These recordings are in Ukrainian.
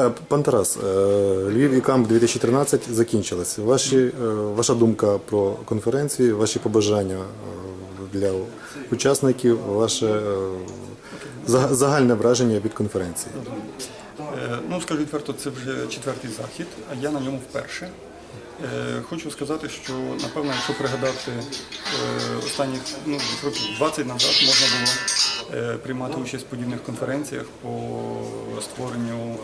Е, Пан Тарас, е, Львів і Камп 2013 закінчилось. Ваші, е, ваша думка про конференцію, ваші побажання для учасників, ваше загальне враження від конференції. Ну, скажу відверто, це вже четвертий захід, а я на ньому вперше. Хочу сказати, що напевно, якщо пригадати останніх ну, років 20 назад, можна було приймати участь в подібних конференціях по створенню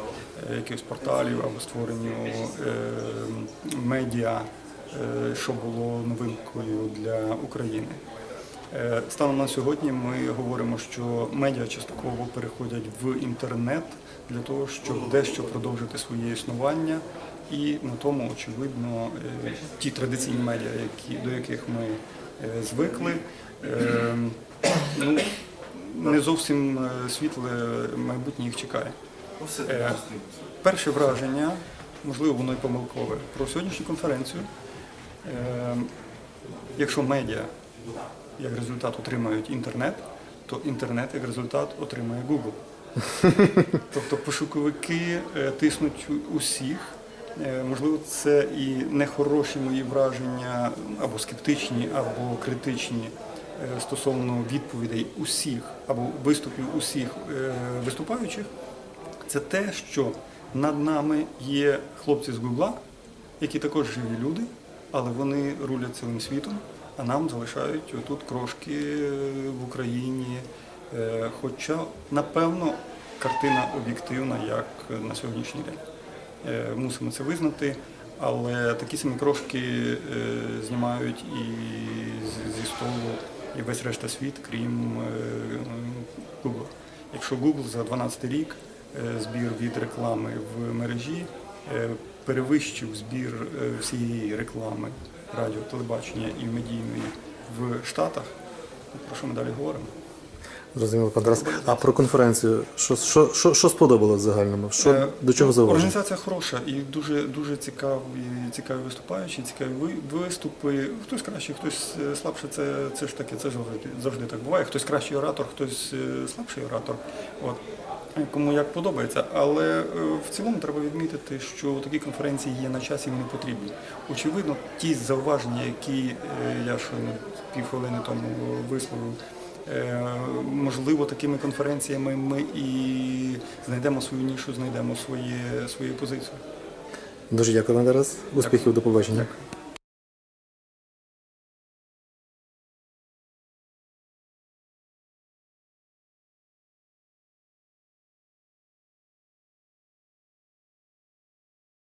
якихось порталів або створенню е, медіа, е, що було новинкою для України. Е, Станом на сьогодні ми говоримо, що медіа частково переходять в інтернет для того, щоб дещо продовжити своє існування, і на тому, очевидно, ті традиційні медіа, які, до яких ми звикли, ну, не зовсім світле майбутнє їх чекає. Е, Перше враження, можливо, воно й помилкове, про сьогоднішню конференцію. Е, Якщо медіа як результат отримають інтернет, то інтернет як результат отримає Google. Тобто пошуковики е, тиснуть усіх. Е, Можливо, це і нехороші мої враження, або скептичні, або критичні е, стосовно відповідей усіх або виступів усіх виступаючих. Це те, що над нами є хлопці з Гугла, які також живі люди, але вони рулять цілим світом, а нам залишають отут крошки е, в Україні. Е, Хоча, напевно, картина об'єктивна, як на сьогоднішній день. Е, Мусимо це визнати, але такі самі крошки знімають і зі столу і весь решта світ, крім Google. Якщо Google за 12 рік збір від реклами в мережі е, перевищив збір е, всієї реклами радіо, телебачення і медійної в Штатах, про що ми далі говоримо? Зрозуміло, пан Тарас. А про конференцію, що, що, що, що сподобалось загальному? Що, Е, до чого зауваження? Організація хороша і дуже дуже цікаві, цікаві виступаючі, цікаві ви- виступи. Хтось краще, хтось е, слабше. Це, це ж таке, це завжди, завжди так буває. Хтось кращий оратор, хтось е, слабший оратор. От. Кому як подобається, але е, в цілому треба відмітити, що такі конференції є на часі і вони потрібні. Очевидно, ті зауваження, які я щойно півхвилини тому висловив, Е, Можливо, такими конференціями ми і знайдемо свою нішу, знайдемо свою позицію. Дуже дякую, пан Тарас. Успіхів, до побачення.